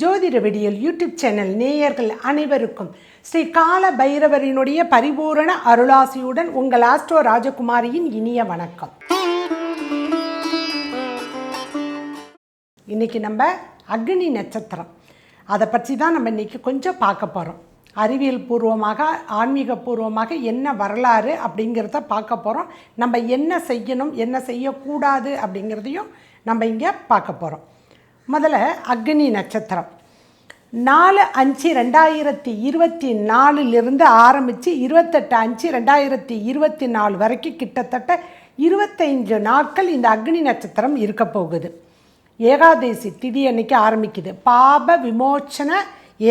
ஜோதிட விடியல் YouTube channel நேயர்கள் அனைவருக்கும் ஸ்ரீ கால பைரவரினுடைய பரிபூரண அருளாசியுடன் உங்கள் ஆஸ்ட்ரோ ராஜகுமாரியின் இனிய வணக்கம். இன்னைக்கு நம்ம அக்னி நட்சத்திரம். அதை பற்றி தான் நம்ம இன்னைக்கு கொஞ்சம் பார்க்க போகிறோம் அறிவியல் பூர்வமாக ஆன்மீக பூர்வமாக என்ன வரலாறு அப்படிங்கிறத பார்க்க போகிறோம் நம்ம என்ன செய்யணும் என்ன செய்யக்கூடாது அப்படிங்கிறதையும் நம்ம இங்கே பார்க்க போகிறோம் முதல்ல அக்னி நட்சத்திரம். நாலு அஞ்சு ரெண்டாயிரத்தி இருபத்தி நாலுலேருந்து ஆரம்பித்து இருபத்தெட்டு அஞ்சு ரெண்டாயிரத்தி இருபத்தி நாலு வரைக்கும் கிட்டத்தட்ட இருபத்தைஞ்சு நாட்கள் இந்த அக்னி நட்சத்திரம் இருக்க போகுது. ஏகாதேசி திதி அன்னைக்கு ஆரம்பிக்குது. பாப விமோச்சன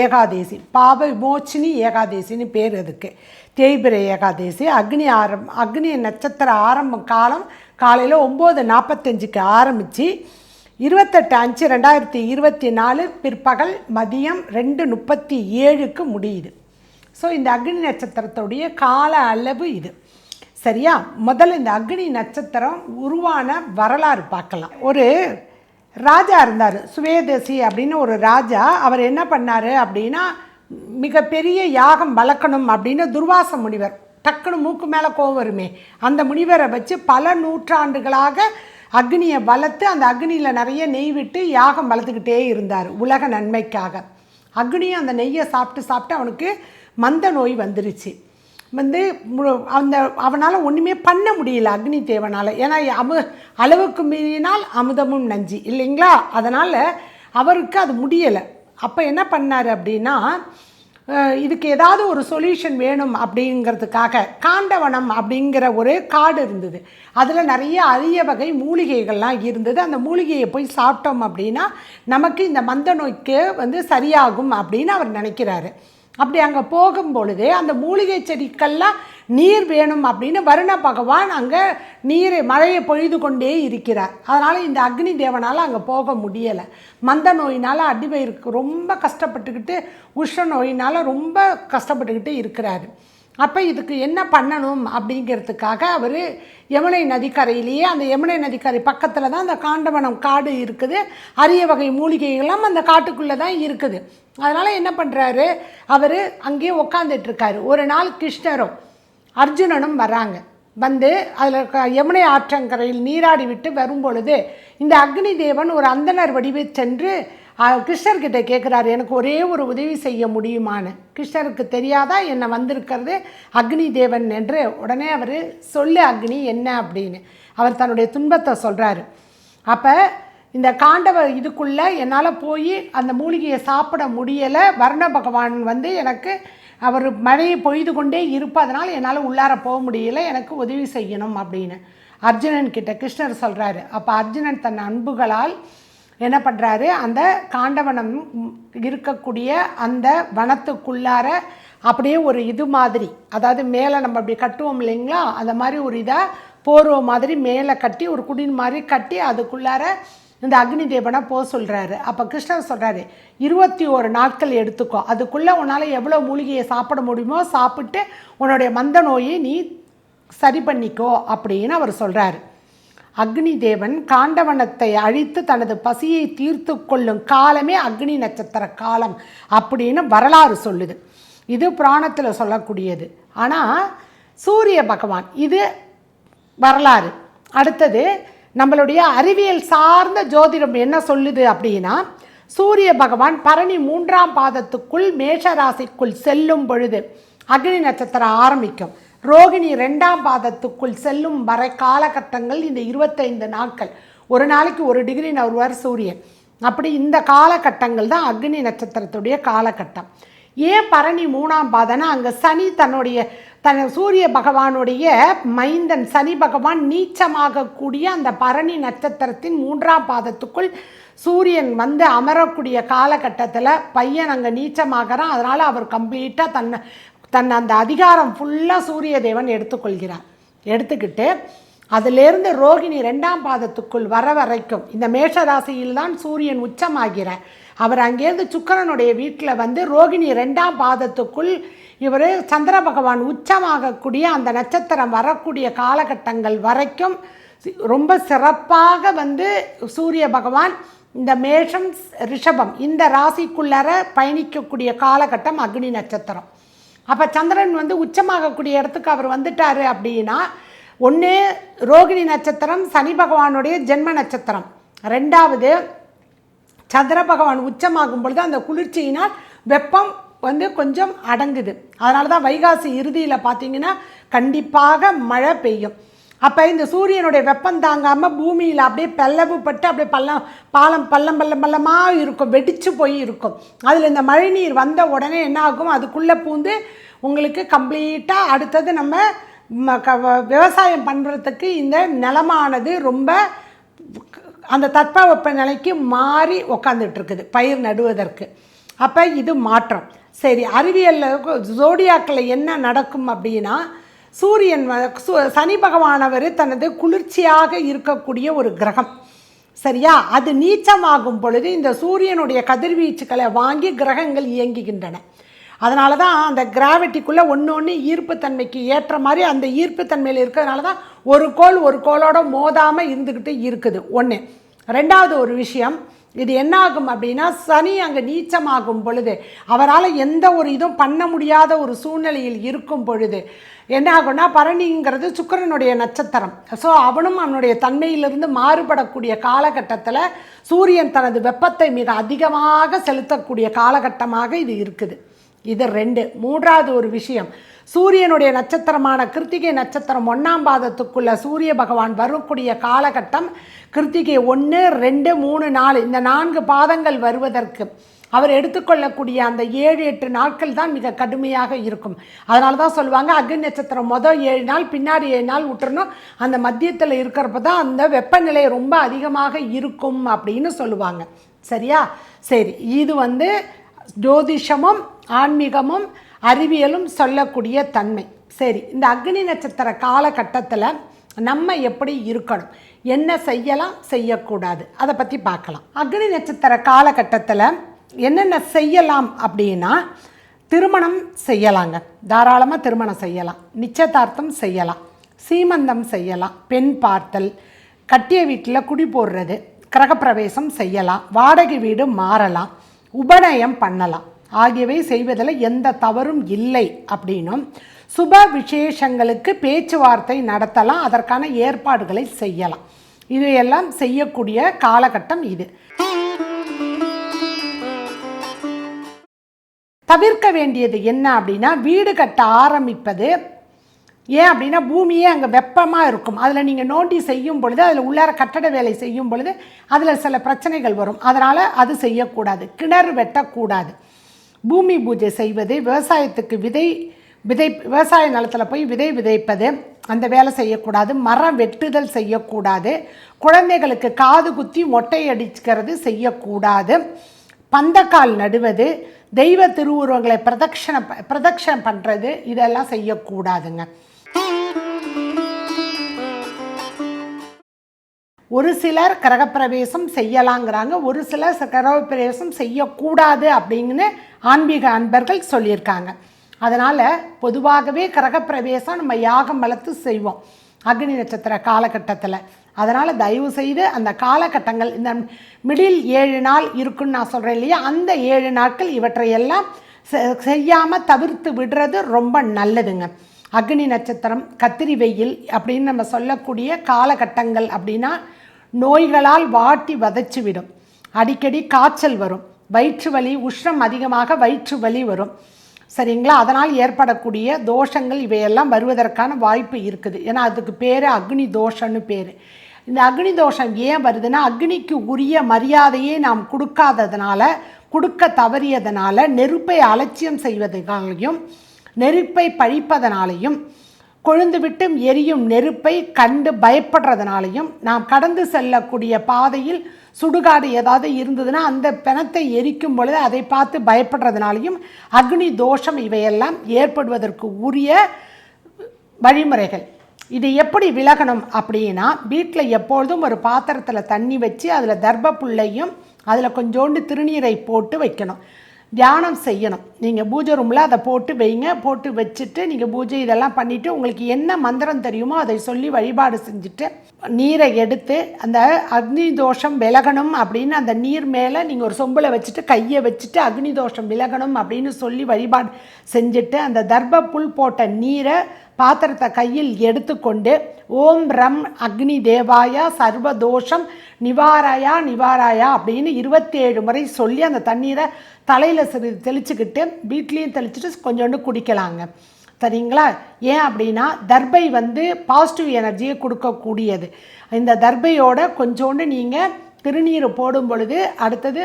ஏகாதேசி. பாப விமோச்சினி ஏகாதேசின்னு பேர் அதுக்கு. தேய்பிரை ஏகாதேசி. அக்னி ஆரம் அக்னி நட்சத்திர ஆரம்ப காலம் காலையில் ஒம்பது நாற்பத்தஞ்சுக்கு ஆரம்பித்து இருபத்தெட்டு அஞ்சு ரெண்டாயிரத்தி இருபத்தி நாலு பிற்பகல் மதியம் ரெண்டு முப்பத்தி ஏழுக்கு முடியுது. ஸோ இந்த அக்னி நட்சத்திரத்துடைய கால அளவு இது. சரியா? முதல்ல இந்த அக்னி நட்சத்திரம் உருவான வரலாறு பார்க்கலாம். ஒரு ராஜா இருந்தார் சுவேதசி அப்படின்னு ஒரு ராஜா. அவர் என்ன பண்ணார் அப்படின்னா மிகப்பெரிய யாகம் வளர்க்கணும் அப்படின்னு துர்வாச முனிவர் டக்குன்னு மூக்கு மேலே கோவம் வருமே. அந்த முனிவரை வச்சு பல நூற்றாண்டுகளாக அக்னியை வளர்த்து அந்த அக்னியில் நிறைய நெய் விட்டு யாகம் வளர்த்துக்கிட்டே இருந்தார் உலக நன்மைக்காக. அக்னியும் அந்த நெய்யை சாப்பிட்டு சாப்பிட்டு அவனுக்கு மந்த நோய் வந்துருச்சு. வந்து மு- அந்த அவனால் ஒன்றுமே பண்ண முடியல அக்னி தேவனால். ஏன்னா அமு அளவுக்கு மீறினால் அமுதமும் நஞ்சு. இல்லைங்களா? அதனால் அவருக்கு அது முடியலை. அப்போ என்ன பண்ணார் அப்படின்னா இதுக்கு ஏதாவது ஒரு சொல்யூஷன் வேணும் அப்படிங்கிறதுக்காக காண்டவனம் அப்படிங்கிற ஒரு காடு இருந்தது. அதில் நிறைய அரிய வகை மூலிகைகள்லாம் இருந்தது. அந்த மூலிகையை போய் சாப்பிட்டோம் அப்படின்னா நமக்கு இந்த மந்த நோய்க்கு வந்து சரியாகும் அப்படின்னு அவர் நினைக்கிறாரு. அப்படி அங்கே போகும் பொழுதே அந்த மூலிகை செடிக்கெல்லாம் நீர் வேணும் அப்படின்னு வருண பகவான் அங்கே நீரை மழையை பொழுது கொண்டே இருக்கிறார். அதனால் இந்த அக்னி தேவனால் அங்கே போக முடியலை. மந்த நோயினால் அடிவயிறுக்கு ரொம்ப கஷ்டப்பட்டுக்கிட்டு உஷ்ண நோயினால் ரொம்ப கஷ்டப்பட்டுக்கிட்டு இருக்கிறாரு. அப்போ இதுக்கு என்ன பண்ணணும் அப்படிங்கிறதுக்காக அவர் யமுனை நதிக்கரையிலேயே அந்த யமுனை நதிக்கரை பக்கத்தில் தான் அந்த காண்டவனம் காடு இருக்குது. அரிய வகை மூலிகைகளும் அந்த காட்டுக்குள்ளே தான் இருக்குது. அதனால் என்ன பண்ணுறாரு அவர் அங்கேயே உட்காந்துட்டுருக்காரு ஒரு நாள் கிருஷ்ணரும் அர்ஜுனனும் வராங்க வந்து அதில் யமுனை ஆற்றங்கரையில் நீராடி விட்டு வரும் பொழுது இந்த அக்னி தேவன் ஒரு அந்தணர் வடிவில் சென்று கிருஷ்ணர்கிட்ட கேட்குறாரு எனக்கு ஒரே ஒரு உதவி செய்ய முடியுமான்னு? கிருஷ்ணருக்கு தெரியாதா என்னை வந்திருக்கிறது? அக்னி தேவன் என்று உடனே அவர் சொல்லு அக்னி என்ன அப்படின்னு. அவர் தன்னுடைய துன்பத்தை சொல்கிறாரு அப்போ இந்த காண்டவ இதுக்குள்ளே என்னால் போய் அந்த மூலிகையை சாப்பிட முடியலை. வர்ண பகவான் வந்து எனக்கு அவர் மழையை பொய்து கொண்டே இருப்பதனால் என்னால் உள்ளார போக முடியல. எனக்கு உதவி செய்யணும் அப்படின்னு. அர்ஜுனன் கிட்ட கிருஷ்ணர் சொல்கிறாரு அப்போ அர்ஜுனன் தன் அன்புகளால் என்ன பண்ணுறாரு அந்த காண்டவனம் இருக்கக்கூடிய அந்த வனத்துக்குள்ளார அப்படியே ஒரு இது மாதிரி அதாவது மேலே நம்ம அப்படி கட்டுவோம் இல்லைங்களா? அந்த மாதிரி ஒரு இதாக போர்வை மாதிரி மேலே கட்டி ஒரு குடின் மாதிரி கட்டி அதுக்குள்ளார இந்த அக்னி தேவனை போக சொல்கிறாரு அப்போ கிருஷ்ணர் சொல்கிறாரு இருபத்தி ஒரு நாட்கள் எடுத்துக்கோ. அதுக்குள்ளே உன்னால் எவ்வளோ மூலிகையை சாப்பிட முடியுமோ சாப்பிட்டு உன்னுடைய மந்த நோயை நீ சரி பண்ணிக்கோ அப்படின்னு அவர் சொல்கிறாரு அக்னி தேவன் காண்டவனத்தை அழித்து தனது பசியை தீர்த்து கொள்ளும் காலமே அக்னி நட்சத்திர காலம் அப்படின்னு வரலாறு சொல்லுது. இது புராணத்தில் சொல்லக்கூடியது. ஆனால் சூரிய பகவான் இது வரலாறு. அடுத்தது நம்மளுடைய அறிவியல் சார்ந்த ஜோதிடம் என்ன சொல்லுது அப்படின்னா சூரிய பகவான் பரணி மூன்றாம் பாதத்துக்குள் மேஷ ராசிக்குள் செல்லும் பொழுது அக்னி நட்சத்திரம் ஆரம்பிக்கும். ரோகிணி ரெண்டாம் பாதத்துக்குள் செல்லும் வரை காலகட்டங்கள் இந்த இருபத்தைந்து நாட்கள். ஒரு நாளைக்கு ஒரு டிகிரி நவருவார் சூரியன். அப்படி இந்த காலகட்டங்கள் தான் அக்னி நட்சத்திரத்துடைய காலகட்டம். ஏன் பரணி மூணாம் பாதம்னா அங்கே சனி தன்னுடைய தன் சூரிய பகவானுடைய மைந்தன் சனி பகவான் நீச்சமாகக்கூடிய அந்த பரணி நட்சத்திரத்தின் மூன்றாம் பாதத்துக்குள் சூரியன் வந்து அமரக்கூடிய காலகட்டத்தில் பையன் அங்கே நீச்சமாகறான். அதனால் அவர் கம்ப்ளீட்டாக தன்னை தன் அந்த அதிகாரம் ஃபுல்லாக சூரிய தேவன் எடுத்துக்கொள்கிறார். எடுத்துக்கிட்டு அதிலிருந்து ரோகிணி ரெண்டாம் பாதத்துக்குள் வர வரைக்கும் இந்த மேஷ ராசியில் தான் சூரியன் உச்சமாகிறார். அவர் அங்கேருந்து சுக்கிரனுடைய வீட்டில் வந்து ரோகிணி ரெண்டாம் பாதத்துக்குள் இவர் சந்திர பகவான் உச்சமாகக்கூடிய அந்த நட்சத்திரம் வரக்கூடிய காலகட்டங்கள் வரைக்கும் ரொம்ப சிறப்பாக வந்து சூரிய பகவான் இந்த மேஷம் ரிஷபம் இந்த ராசிக்குள்ளார பயணிக்கக்கூடிய காலகட்டம் அக்னி நட்சத்திரம். அப்போ சந்திரன் வந்து உச்சமாகக்கூடிய இடத்துக்கு அவர் வந்துட்டார் அப்படின்னா ஒன்று ரோகிணி நட்சத்திரம் சனி பகவானுடைய ஜென்ம நட்சத்திரம். ரெண்டாவது சந்திர பகவான் உச்சமாகும் பொழுது அந்த குளிர்ச்சியினால் வெப்பம் வந்து கொஞ்சம் அடங்குது. அதனால தான் வைகாசி இறுதியில் பார்த்தீங்கன்னா கண்டிப்பாக மழை பெய்யும். அப்போ இந்த சூரியனுடைய வெப்பம் தாங்காமல் பூமியில் அப்படியே பெல்லவுப்பட்டு அப்படியே பள்ளம் பாலம் பள்ளம் பள்ளம் பள்ளமாக இருக்கும் வெடித்து போய் இருக்கும். அதில் இந்த மழைநீர் வந்த உடனே என்ன ஆகும் அதுக்குள்ளே பூந்து உங்களுக்கு கம்ப்ளீட்டாக அடுத்தது நம்ம ம- க- வ- விவசாயம் பண்ணுறதுக்கு இந்த நிலமானது ரொம்ப அந்த தட்பவெப்ப நிலைக்கு மாறி உக்காந்துட்டு இருக்குது பயிர் நடுவதற்கு. அப்போ இது மாற்றம். சரி அறிவியலில் ஜோடியாக்கில் என்ன நடக்கும் அப்படின்னா சூரியன் வ- சு- சனி பகவானவர் தனது குளிர்ச்சியாக இருக்கக்கூடிய ஒரு கிரகம். சரியா? அது நீச்சமாகும் பொழுது இந்த சூரியனுடைய கதிர்வீச்சுக்களை வாங்கி கிரகங்கள் இயங்குகின்றன. அதனால தான் அந்த கிராவிட்டிக்குள்ளே ஒன்று ஒன்று ஈர்ப்புத்தன்மைக்கு ஏற்ற மாதிரி அந்த ஈர்ப்புத்தன்மையில் இருக்கிறதுனால தான் ஒரு கோல் ஒரு கோலோட மோதாமல் இருந்துக்கிட்டு இருக்குது. ஒன்று ரெண்டாவது ஒரு விஷயம் இது என்ன ஆகும் அப்படின்னா சனி அங்கே நீச்சமாகும் பொழுது அவரால் எந்த ஒரு இதுவும் பண்ண முடியாத ஒரு சூழ்நிலையில் இருக்கும் பொழுது என்ன ஆகும்னா பரணிங்கிறது சுக்கிரனுடைய நட்சத்திரம். ஸோ அவனும் அவனுடைய தன்மையிலிருந்து மாறுபடக்கூடிய காலகட்டத்தில் சூரியன் தனது வெப்பத்தை மிக அதிகமாக செலுத்தக்கூடிய காலகட்டமாக இது இருக்குது. இது ரெண்டு. மூன்றாவது ஒரு விஷயம். சூரியனுடைய நட்சத்திரமான கிருத்திகை நட்சத்திரம் ஒன்றாம் பாதத்துக்குள்ள சூரிய பகவான் வரக்கூடிய காலகட்டம் கிருத்திகை ஒன்று ரெண்டு மூணு நாலு. இந்த நான்கு பாதங்கள் வருவதற்கு அவர் எடுத்துக்கொள்ளக்கூடிய அந்த ஏழு எட்டு நாட்கள் தான் மிக கடுமையாக இருக்கும். அதனால தான் சொல்லுவாங்க அக்னி நட்சத்திரம் மொதல் ஏழு நாள் பின்னாடி ஏழு நாள் விட்டுறணும் அந்த மத்தியத்தில் இருக்கிறப்ப தான் அந்த வெப்பநிலை ரொம்ப அதிகமாக இருக்கும் அப்படின்னு சொல்லுவாங்க. சரியா? சரி இது வந்து ஜோதிஷமும் ஆன்மீகமும் அறிவியலும் சொல்லக்கூடிய தன்மை. சரி இந்த அக்னி நட்சத்திர காலகட்டத்தில் நம்ம எப்படி இருக்கணும்? என்ன செய்யலாம்? செய்யக்கூடாது. அதை பற்றி பார்க்கலாம். அக்னி நட்சத்திர காலகட்டத்தில் என்னென்ன செய்யலாம் அப்படின்னா திருமணம் செய்யலாங்க. தாராளமாக திருமணம் செய்யலாம். நிச்சயதார்த்தம் செய்யலாம். சீமந்தம் செய்யலாம். பெண் பார்த்தல் கட்டிய வீட்டில் குடி போடுறது கிரகப்பிரவேசம் செய்யலாம். வாடகை வீடு மாறலாம். உபநயம் பண்ணலாம். ஆகியவை செய்வதில் எந்த தவறும் இல்லை அப்படின்னும். சுப விசேஷங்களுக்கு பேச்சுவார்த்தை நடத்தலாம் அதற்கான ஏற்பாடுகளை செய்யலாம். இதையெல்லாம் செய்யக்கூடிய காலகட்டம் இது. தவிர்க்க வேண்டியது என்ன அப்படின்னா வீடு கட்ட ஆரம்பிப்பது. ஏன் அப்படின்னா பூமியே அங்கே வெப்பமாக இருக்கும். அதில் நீங்கள் நோண்டி செய்யும் பொழுது அதில் உள்ளார கட்டட வேலை செய்யும் பொழுது அதில் சில பிரச்சனைகள் வரும். அதனால் அது செய்யக்கூடாது. கிணறு வெட்டக்கூடாது. பூமி பூஜை செய்வது விவசாயத்துக்கு விதை விதை விவசாய நிலத்தில் போய் விதை விதைப்பது அந்த வேலை செய்யக்கூடாது மரம் வெட்டுதல் செய்யக்கூடாது குழந்தைகளுக்கு காது குத்தி மொட்டை அடிச்சுக்கிறது செய்யக்கூடாது பந்தக்கால் நடுவது தெய்வ திருவுருவங்களை பிரதட்சணம் பிரதட்சணம் பண்ணுறது இதெல்லாம் செய்யக்கூடாதுங்க. ஒரு சிலர் கிரகப்பிரவேசம் செய்யலாங்கிறாங்க ஒரு சிலர் கிரகப்பிரவேசம் செய்யக்கூடாது அப்படின்னு ஆன்மீக அன்பர்கள் சொல்லியிருக்காங்க. அதனால் பொதுவாகவே கிரகப்பிரவேசம் நம்ம யாகம் வளர்த்து செய்வோம் அக்னி நட்சத்திர காலகட்டத்தில். அதனால் தயவு செய்து அந்த காலகட்டங்கள் இந்த மிடில் ஏழு நாள் இருக்குன்னு நான் சொல்கிறேன் இல்லையா அந்த ஏழு நாட்கள் இவற்றையெல்லாம் செய்யாமல் தவிர்த்து விடுறது ரொம்ப நல்லதுங்க. அக்னி நட்சத்திரம் கத்திரி வெயில் அப்படின்னு நம்ம சொல்லக்கூடிய காலகட்டங்கள் அப்படின்னா நோய்களால் வாட்டி வதச்சிவிடும். அடிக்கடி காய்ச்சல் வரும். வயிற்று வலி உஷ்ணம் அதிகமாக வயிற்று வலி வரும். சரிங்களா? அதனால் ஏற்படக்கூடிய தோஷங்கள் இவையெல்லாம் வருவதற்கான வாய்ப்பு இருக்குது. ஏன்னா அதுக்கு பேர் அக்னி தோஷம்னு பேர். இந்த அக்னி தோஷம் ஏன் வருதுன்னா அக்னிக்கு உரிய மரியாதையை நாம் கொடுக்காததுனால கொடுக்க தவறியதனால நெருப்பை அலட்சியம் செய்வதனாலையும் நெருப்பை பழிப்பதனாலையும் கொழுந்துவிட்டும் எரியும் நெருப்பை கண்டு பயப்படுறதுனாலையும் நாம் கடந்து செல்லக்கூடிய பாதையில் சுடுகாடு ஏதாவது இருந்ததுன்னா அந்த பிணத்தை எரிக்கும் பொழுது அதை பார்த்து பயப்படுறதுனாலையும் அக்னி தோஷம் இவையெல்லாம் ஏற்படுவதற்கு உரிய வழிமுறைகள். இது எப்படி விலகணும் அப்படின்னா வீட்டில் எப்பொழுதும் ஒரு பாத்திரத்தில் தண்ணி வச்சு அதில் தர்ப்ப புள்ளையும் அதில் கொஞ்சோண்டு திருநீரை போட்டு வைக்கணும். தியானம் செய்யணும். நீங்கள் பூஜை ரூமில் அதை போட்டு வைங்க போட்டு வச்சுட்டு நீங்கள் பூஜை இதெல்லாம் பண்ணிவிட்டு உங்களுக்கு என்ன மந்திரம் தெரியுமோ அதை சொல்லி வழிபாடு செஞ்சுட்டு நீரை எடுத்து அந்த அக்னி தோஷம் விலகணும் அப்படின்னு அந்த நீர் மேலே நீங்கள் ஒரு சொம்பில் வச்சுட்டு கையை வச்சுட்டு அக்னி தோஷம் விலகணும் அப்படின்னு சொல்லி வழிபாடு செஞ்சுட்டு அந்த தர்ப புல் போட்ட நீரை பாத்திரத்தை கையில் எடுத்துக்கொண்டு ஓம் ரம் அக்னி தேவாயா சர்வதோஷம் நிவாராயா நிவாராயா அப்படின்னு இருபத்தேழு முறை சொல்லி அந்த தண்ணீரை தலையில் சிறிது தெளிச்சுக்கிட்டு வீட்லேயும் தெளிச்சுட்டு கொஞ்சோண்டு குடிக்கலாங்க. சரிங்களா? ஏன் அப்படின்னா தர்பை வந்து பாசிட்டிவ் எனர்ஜியை கொடுக்கக்கூடியது. இந்த தர்பையோட கொஞ்சோண்டு நீங்கள் திருநீர் போடும் பொழுது அடுத்தது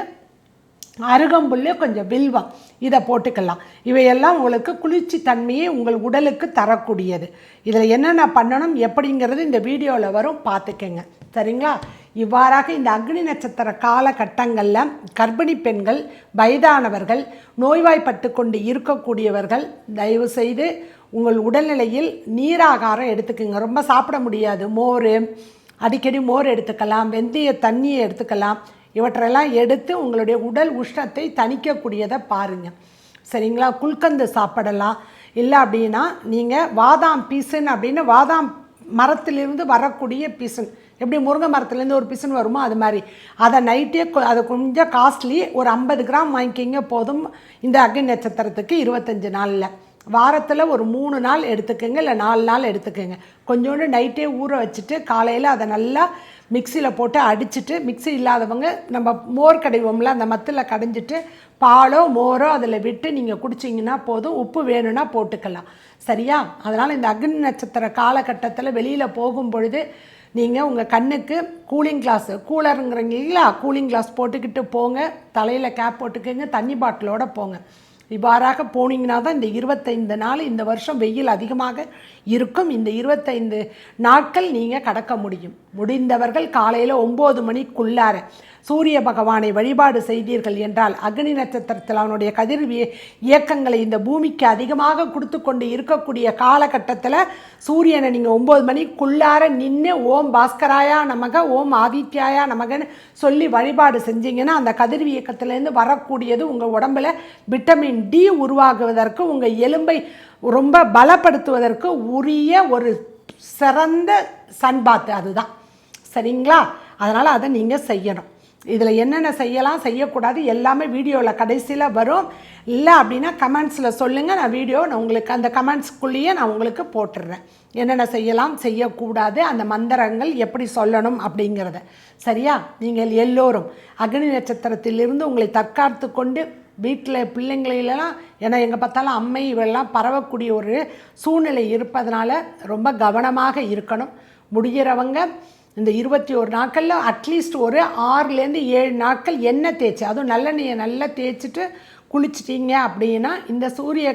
அருகம்புல் கொஞ்சம் வில்வம். இதை போட்டுக்கலாம். இவையெல்லாம் உங்களுக்கு குளிர்ச்சி தன்மையை உங்கள் உடலுக்கு தரக்கூடியது. இதில் என்னென்ன பண்ணணும் எப்படிங்கிறது இந்த வீடியோவில் வரும். பார்த்துக்கங்க. சரிங்களா? இவ்வாறாக இந்த அக்னி நட்சத்திர காலகட்டங்களில் கர்ப்பிணி பெண்கள் வயதானவர்கள் நோய்வாய்ப்பட்டு கொண்டு இருக்கக்கூடியவர்கள் தயவு செய்து உங்கள் உடல்நிலையில் நீராகாரம் எடுத்துக்கோங்க. ரொம்ப சாப்பிட முடியாது. மோர் அடிக்கடி மோர் எடுத்துக்கலாம். வெந்தய தண்ணியை எடுத்துக்கலாம். இவற்றெல்லாம் எடுத்து உங்களுடைய உடல் உஷ்ணத்தை தணிக்கக்கூடியதை பாருங்கள் சரிங்களா? குல்கந்து சாப்பிடலாம். இல்லை அப்படின்னா நீங்கள் வாதாம் பீசன் அப்படின்னு வாதாம் மரத்திலிருந்து வரக்கூடிய பிசன் எப்படி முருங்கை மரத்துலேருந்து ஒரு பிசன் வருமோ அது மாதிரி. அதை நைட்டே கொ- கொஞ்சம் காஸ்ட்லி ஒரு ஐம்பது கிராம் வாங்கிக்கிங்க போதும். இந்த அக்னி நட்சத்திரத்துக்கு இருபத்தஞ்சி நாளில். வாரத்தில் ஒரு மூணு நாள் எடுத்துக்கோங்க இல்லை நாலு நாள் எடுத்துக்கோங்க. கொஞ்சோண்டு நைட்டே ஊற வச்சுட்டு காலையில் அதை நல்லா மிக்சியில் போட்டு அடிச்சிட்டு மிக்ஸி இல்லாதவங்க நம்ம மோர் கடைவோம்ல அந்த மத்தில் கடைஞ்சிட்டு பாலோ மோரோ அதில் விட்டு நீங்கள் குடிச்சிங்கன்னா போதும். உப்பு வேணும்னா போட்டுக்கலாம். சரியா? அதனால் இந்த அக்னி நட்சத்திர காலகட்டத்தில் வெளியில் போகும் பொழுது நீங்கள் உங்கள் கண்ணுக்கு கூலிங் கிளாஸ் கூலருங்கிறீங்களா கூலிங் கிளாஸ் போட்டுக்கிட்டு போங்க. தலையில் கேப் போட்டுக்கோங்க தண்ணி பாட்டிலோட போங்க. இவ்வாறாக போனீங்கன்னா தான் இந்த இருபத்தைந்து நாள் இந்த வருஷம் வெயில் அதிகமாக இருக்கும். இந்த இருபத்தைந்து நாட்கள் நீங்கள் கடக்க முடியும். முடிந்தவர்கள் காலையில் ஒம்பது மணிக்குள்ளார சூரிய பகவானை வழிபாடு செய்தீர்கள் என்றால் அக்னி நட்சத்திரத்தில் அவனுடைய கதிர் இயக்கங்களை இந்த பூமிக்கு அதிகமாக கொடுத்து கொண்டு இருக்கக்கூடிய காலகட்டத்தில் சூரியனை நீங்கள் ஒம்பது மணிக்குள்ளார நின்று ஓம் பாஸ்கராயா நமக ஓம் ஆதித்யாயா நமகன்னு சொல்லி வழிபாடு செஞ்சீங்கன்னா அந்த கதிர் இயக்கத்திலேருந்து வரக்கூடியது உங்கள் உடம்புல விட்டமின் டி உருவாகுவதற்கு உங்கள் எலும்பை ரொம்ப பலப்படுத்துவதற்கு உரிய ஒரு சிறந்த சன்பாத்து அதுதான். சரிங்களா? அதனால் அதை நீங்கள் செய்யணும். இதில் என்னென்ன செய்யலாம் செய்யக்கூடாது எல்லாமே வீடியோவில் கடைசியில் வரும். இல்லை அப்படின்னா கமெண்ட்ஸில் சொல்லுங்கள் நான் வீடியோ நான் உங்களுக்கு அந்த கமெண்ட்ஸ்க்குள்ளேயே நான் உங்களுக்கு போட்டுடுறேன் என்னென்ன செய்யலாம் செய்யக்கூடாது அந்த மந்திரங்கள் எப்படி சொல்லணும் அப்படிங்கிறத. சரியா? நீங்கள் எல்லோரும் அக்னி நட்சத்திரத்திலிருந்து உங்களை தற்காத்து கொண்டு வீட்டில் பிள்ளைங்களிலலாம் ஏன்னா எங்கே பார்த்தாலும் அம்மை இவெல்லாம் பரவக்கூடிய ஒரு சூழ்நிலை இருப்பதனால ரொம்ப கவனமாக இருக்கணும். முடிகிறவங்க இந்த இருபத்தி ஒரு நாட்களில் அட்லீஸ்ட் ஒரு ஆறுலேருந்து ஏழு நாட்கள் எண்ணெய் தேய்ச்சி அதுவும் நல்லெண்ணெயை நல்லா தேய்ச்சிட்டு குளிச்சிட்டிங்க அப்படின்னா இந்த சூரிய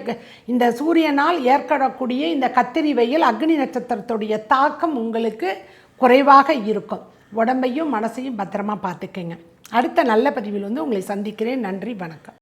இந்த சூரியனால் ஏற்படக்கூடிய இந்த கத்திரி வெயில் அக்னி நட்சத்திரத்துடைய தாக்கம் உங்களுக்கு குறைவாக இருக்கும். உடம்பையும் மனசையும் பத்திரமா பார்த்துக்கங்க. அடுத்த நல்ல பதிவில் வந்து உங்களை சந்திக்கிறேன். நன்றி வணக்கம்.